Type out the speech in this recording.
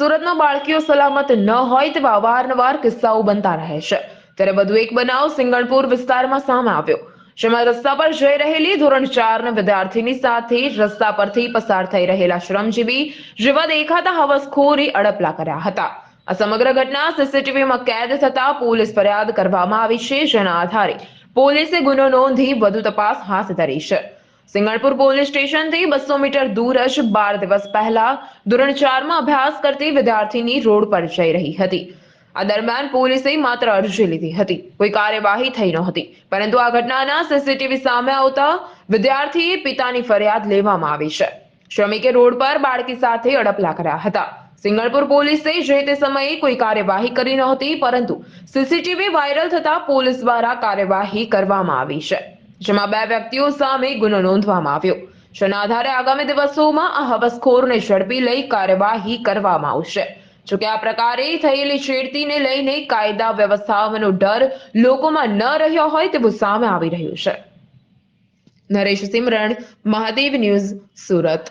સુરતમાં બાળકીઓ સલામત ન હોય તેવા અવારનવાર કિસ્સાઓ બનતા રહે છે. ત્યારે વધુ એક બનાવ સિંગણપુર વિસ્તારમાં સામે આવ્યો. જેમાં રસ્તા પર જઈ રહેલી ધોરણ ચારના વિદ્યાર્થીની સાથે રસ્તા પરથી પસાર થઈ રહેલા શ્રમજીવી જેવા દેખાતા હવસખોરી અડપલા કર્યા હતા. આ સમગ્ર ઘટના સીસીટીવીમાં કેદ થતા પોલીસ ફરિયાદ કરવામાં આવી છે, જેના આધારે પોલીસે ગુનો નોંધી વધુ તપાસ હાથ ધરી છે. સિંગણપુર પોલીસ સ્ટેશનથી બસો મીટર દૂર જ બાર દિવસ પહેલા ધોરણ ચારમાં અભ્યાસ કરતી વિદ્યાર્થીની રોડ પર જઈ રહી હતી. આ દરમિયાન પોલીસે માત્ર અરજી લીધી હતી. કોઈ કાર્યવાહી થઈ નહોતી પરંતુ આ ઘટનાના સીસીટીવી સામે આવતા વિદ્યાર્થીએ પિતાની ફરિયાદ લેવામાં આવી છે. શ્રમિકે રોડ પર બાળકી સાથે અડપલા કર્યા હતા. સિંગણપુર પોલીસે જે તે સમયે કોઈ કાર્યવાહી કરી નહોતી પરંતુ સીસીટીવી વાયરલ થતા પોલીસ દ્વારા કાર્યવાહી કરવામાં આવી છે. જેમાં બે વ્યક્તિઓ સામે ગુનો નોંધવામાં આવ્યો. જેના આધારે આગામી દિવસોમાં આ હવસખોરને ઝડપી લઈ કાર્યવાહી કરવામાં આવશે. જોકે આ પ્રકારે થયેલી છેડતીને લઈને કાયદા વ્યવસ્થાનો ડર લોકોમાં ન રહ્યો હોય તેવું સામે આવી રહ્યું છે. નરેશ સિમરણ, મહાદેવ ન્યૂઝ, સુરત.